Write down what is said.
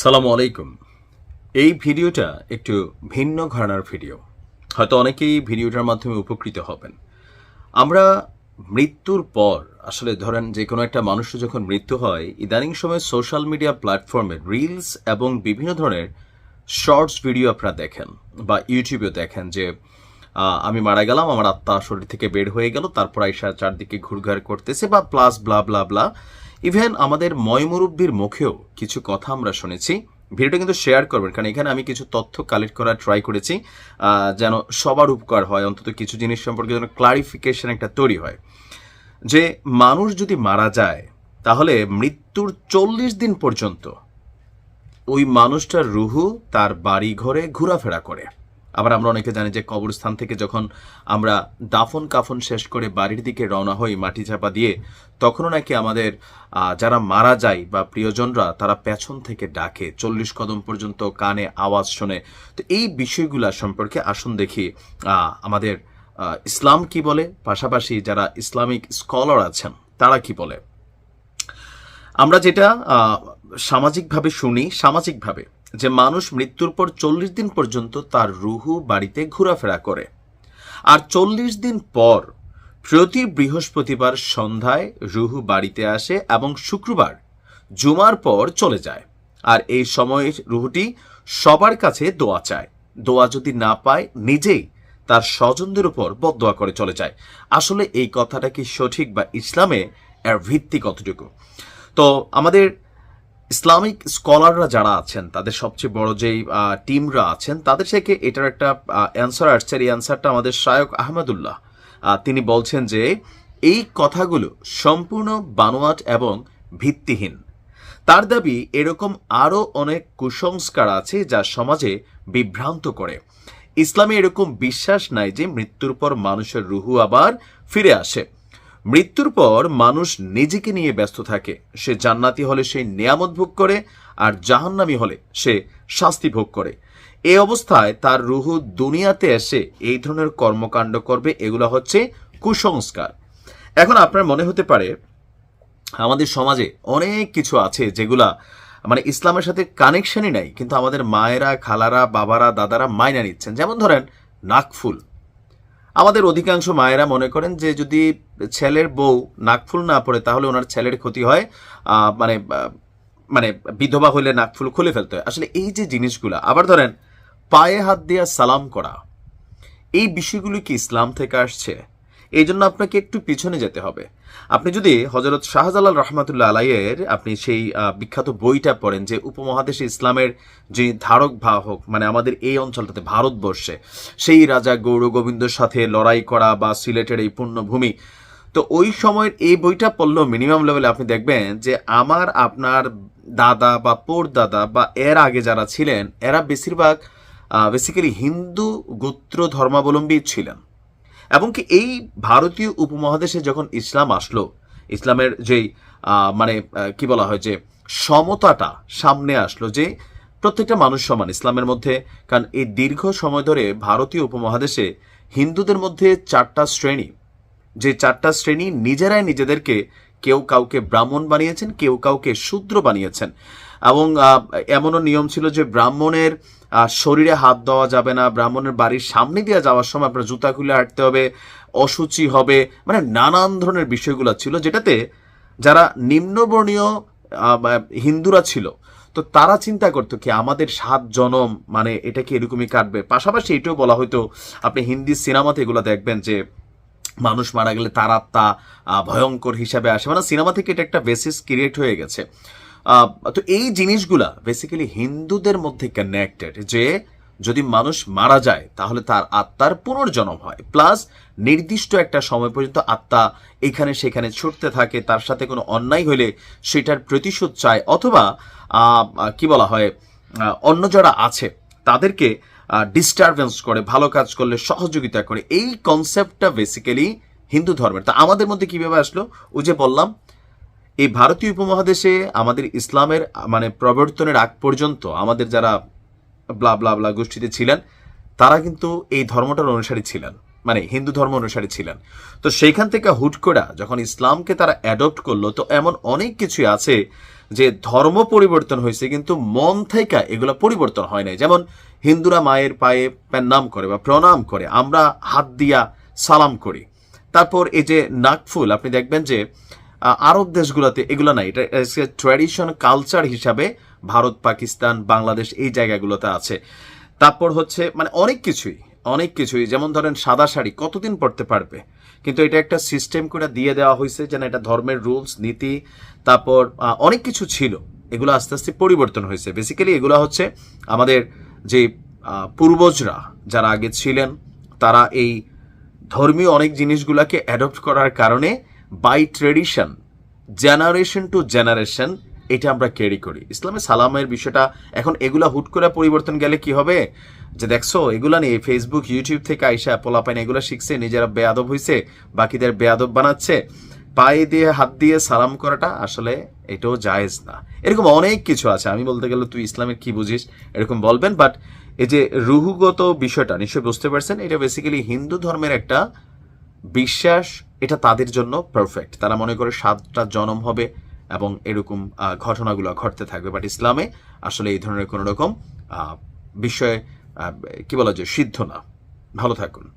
সালামু আলাইকুম। এই ভিডিওটা একটু ভিন্ন ঘরানার ভিডিও। হয়তো অনেকেই ভিডিওটার মাধ্যমে উপকৃত হবেন। আমরা মৃত্যুর পর, আসলে ধরেন যে কোনো একটা মানুষের যখন মৃত্যু হয়, ইদানিং সময় সোশ্যাল মিডিয়া প্ল্যাটফর্মে রিলস এবং বিভিন্ন ধরনের শর্টস ভিডিও আপনারা দেখেন বা ইউটিউবেও দেখেন যে আমি মারা গেলাম, আমার আত্মা শরীর থেকে বের হয়ে গেল, তারপর আইসা চারদিকে ঘুরঘার করতেছে বা plus blah blah blah even আমাদের ময়মুরব্বির মুখেও কিছু কথা আমরা শুনেছি। ভিডিওটা কিন্তু শেয়ার করবেন, কারণ এখানে আমি কিছু তথ্য কালেক্ট করার ট্রাই করেছি যেন সবার উপকার হয়, অন্তত কিছু জিনিস সম্পর্কে যেন ক্লারিফিকেশন একটা তৈরি হয়। যে মানুষ যদি মারা যায়, তাহলে মৃত্যুর চল্লিশ দিন পর্যন্ত ওই মানুষটার রুহু তার বাড়ি ঘরে ঘোরাফেরা করে। আবার আমরা অনেকে জানি যে কবরস্থান থেকে যখন আমরা দাফন কাফন শেষ করে বাড়ির দিকে রওনা হই, মাটি চাপা দিয়ে, তখনও নাকি আমাদের যারা মারা যায় বা প্রিয়জনরা তারা পেছন থেকে ডাকে, চল্লিশ কদম পর্যন্ত কানে আওয়াজ শোনে। তো এই বিষয়গুলা সম্পর্কে আসুন দেখি আমাদের ইসলাম কি বলে? পাশাপাশি যারা ইসলামিক স্কলার আছেন, তারা কি বলে? আমরা যেটা সামাজিকভাবে শুনি, সামাজিকভাবে যে মানুষ মৃত্যুর পর চল্লিশ দিন পর্যন্ত তার রুহু বাড়িতে ঘোরাফেরা করে। আর চল্লিশ দিন পর প্রতি বৃহস্পতিবার সন্ধ্যায় রুহু বাড়িতে আসে এবং শুক্রবার জুমার পর চলে যায়। আর এই সময়ে রুহুটি সবার কাছে দোয়া চায়। দোয়া যদি না পায়, নিজেই তার স্বজনদের উপর বদদোয়া করে চলে যায়। আসলে এই কথাটা কি সঠিক বা ইসলামে? এর ভিত্তি কতটুকু? তো আমাদের ইসলামিক স্কলাররা যারা আছেন, তাদের সবচেয়ে বড় যেই টিমরা আছেন, তাদের থেকে এটার একটা অ্যান্সার আসছে। এই অ্যান্সারটা আমাদের শায়ক আহমেদুল্লাহ। তিনি বলছেন যে, এই কথাগুলো সম্পূর্ণ বানোয়াট এবং ভিত্তিহীন। তার দাবি, এরকম আরও অনেক কুসংস্কার আছে যা সমাজে বিভ্রান্ত করে। ইসলামে এরকম বিশ্বাস নাই যে মৃত্যুর পর মানুষের রুহু আবার ফিরে আসে। মৃত্যুর পর মানুষ নিজেকে নিয়ে ব্যস্ত থাকে। সে জান্নাতি হলে সে নিয়ামত ভোগ করে, আর জাহান্নামি হলে সে শাস্তি ভোগ করে। এই অবস্থায় তার রুহু দুনিয়াতে এসে এই ধরনের কর্মকাণ্ড করবে, এগুলো হচ্ছে কুসংস্কার। এখন আপনার মনে হতে পারে, আমাদের সমাজে অনেক কিছু আছে যেগুলা মানে ইসলামের সাথে কানেকশনই নাই, কিন্তু আমাদের মায়েরা, খালারা, বাবারা, দাদারা মাইনা নিচ্ছেন। যেমন ধরেন নাকফুল আমাদের অধিকাংশ মায়েরা মনে করেন যে যদি ছেলের বউ নাকফুল না পড়ে, তাহলে ওনার ছেলের ক্ষতি হয় মানে মানে বিধবা হইলে নাকফুল খুলে ফেলতে হয়। আসলে এই যে জিনিসগুলো, আবার ধরেন, পায়ে হাত দিয়া সালাম করা, এই বিষয়গুলো কি ইসলাম থেকে আসছে? এই জন্য আপনাকে একটু পিছনে যেতে হবে। আপনি যদি হজরত শাহজালাল রহমাতুল্লাহ আলাইয়ের আপনি সেই বিখ্যাত বইটা পড়েন যে উপমহাদেশে ইসলামের যে ধারক বাহক মানে আমাদের এই অঞ্চলটাতে ভারতবর্ষে সেই রাজা গৌর গোবিন্দর সাথে লড়াই করা বা সিলেটের এই পুণ্যভূমি, তো ওই সময়ের এই বইটা পড়লেও মিনিমাম লেভেলে আপনি দেখবেন যে আমার, আপনার দাদা বা পোর দাদা বা এর আগে যারা ছিলেন, এরা বেশিরভাগ বেসিক্যালি হিন্দু গোত্র ধর্মাবলম্বী ছিলেন। এবং কি এই ভারতীয় উপমহাদেশে যখন ইসলাম আসলো, ইসলামের যেই মানে কি বলা হয় যে, সমতাটা সামনে আসলো যে, প্রত্যেকটা মানুষ সমান ইসলামের মধ্যে, কারণ এই দীর্ঘ সময় ধরে ভারতীয় উপমহাদেশে হিন্দুদের মধ্যে চারটা শ্রেণি, যে চারটা শ্রেণি নিজেরাই নিজেদেরকে কেউ কাউকে ব্রাহ্মণ বানিয়েছেন, কেউ কাউকে শূদ্র বানিয়েছেন। এবং এমনও নিয়ম ছিল যে ব্রাহ্মণের শরীরে হাত দেওয়া যাবে না, ব্রাহ্মণের বাড়ির সামনে দিয়ে যাওয়ার সময় আপনার জুতা খুলে হাঁটতে হবে, অসুচি হবে মানে নানান ধরনের বিষয়গুলো ছিল যেটাতে যারা নিম্নবর্ণীয় হিন্দুরা ছিল, তো তারা চিন্তা করতো কি আমাদের সাত জনম মানে এটা কি এরকমই কাটবে? পাশাপাশি এটাও বলা হয়তো আপনি হিন্দি সিনেমাতে এগুলো দেখবেন যে মানুষ মারা গেলে তার আত্মা ভয়ঙ্কর হিসাবে আসে মানে সিনেমা থেকে এটা একটা বেসিস ক্রিয়েট হয়ে গেছে। তো এই জিনিসগুলা বেসিক্যালি হিন্দুদের মধ্যে কানেক্টেড যে যদি মানুষ মারা যায়, তাহলে তার আত্মার পুনর্জন্ম হয়। প্লাস নির্দিষ্ট একটা সময় পর্যন্ত আত্মা এখানে সেখানে ছুটতে থাকে, তার সাথে কোনো অন্যায় হলে সেটার প্রতিশোধ চায়। অথবা কি বলা হয় অন্য যারা আছে, তাদেরকে ডিস্টারবেন্স করে, ভালো কাজ করলে সহযোগিতা করে। এই কনসেপ্টটা বেসিক্যালি হিন্দু ধর্মের। তা আমাদের মধ্যে কীভাবে আসলো? ওই যে বললাম এই ভারতীয় উপমহাদেশে আমাদের ইসলামের মানে প্রবর্তনের আগ পর্যন্ত আমাদের যারা ব্লা ব্লা ব্লা গোষ্ঠীতে ছিলেন, তারা কিন্তু এই ধর্মটার অনুসারী ছিলেন মানে হিন্দু ধর্ম অনুসারী ছিলেন। তো সেইখান থেকে হুট করে যখন ইসলামকে তারা অ্যাডপ্ট করল, তো এমন অনেক কিছু আছে যে ধর্ম পরিবর্তন হয়েছে, কিন্তু মন থেকে এগুলো পরিবর্তন হয় নাই। যেমন হিন্দুরা মায়ের পায়ে নাম করে বা প্রণাম করে, আমরা হাত দিয়া সালাম করি। তারপর এই যে নাকফুল আপনি দেখবেন যে আরব দেশগুলোতে এগুলো নাই। এটা ট্র্যাডিশন কালচার হিসাবে ভারত, পাকিস্তান, বাংলাদেশ এই জায়গাগুলোতে আছে। তারপর হচ্ছে মানে অনেক কিছুই অনেক কিছুই। যেমন ধরেন সাদা শাড়ি, কতদিন পরতে পারবে? কিন্তু এটা একটা সিস্টেম করে দিয়ে দেওয়া হয়েছে যেন এটা ধর্মের রুলস নীতি, তারপর অনেক কিছু ছিল। এগুলো আস্তে আস্তে পরিবর্তন হয়েছে। বেসিক্যালি এগুলো হচ্ছে আমাদের যে পূর্বজরা যারা আগে ছিলেন, তারা এই ধর্মীয় অনেক জিনিসগুলোকে অ্যাডপ্ট করার কারণে by tradition generation to generation এটা আমরা ক্যারি করি। ইসলামে সালামের বিষয়টা এখন এগুলা হুট করে পরিবর্তন গেলে কি হবে? যে দেখছ, এগুলা নিয়ে ফেসবুক ইউটিউব থেকে আইসা পোলাপাইন এগুলো শিখছে, নিজেরা বেয়াদব হইছে, বাকিদের বেয়াদব বানাচ্ছে। পায়ে দিয়ে হাত দিয়ে সালাম করাটা আসলে এটাও জায়েজ না। এরকম অনেক কিছু আছে। আমি বলতে গেলে তুই ইসলামের কি বুঝিস, এরকম বলবেন বাট এই যে রুহুগত বিষয়টা, নিশ্চয়ই বুঝতে পারছেন, এটা বেসিক্যালি হিন্দু ধর্মের একটা বিশ্বাস এটা তাদের জন্য পারফেক্ট তারা মনে করে সাতটা জনম হবে এবং এরকম ঘটনাগুলো ঘটতে থাকবে। বাট ইসলামে আসলে এই ধরনের কোনো রকম বিষয়ে কি বলা যায়, সিদ্ধ না। ভালো থাকুন।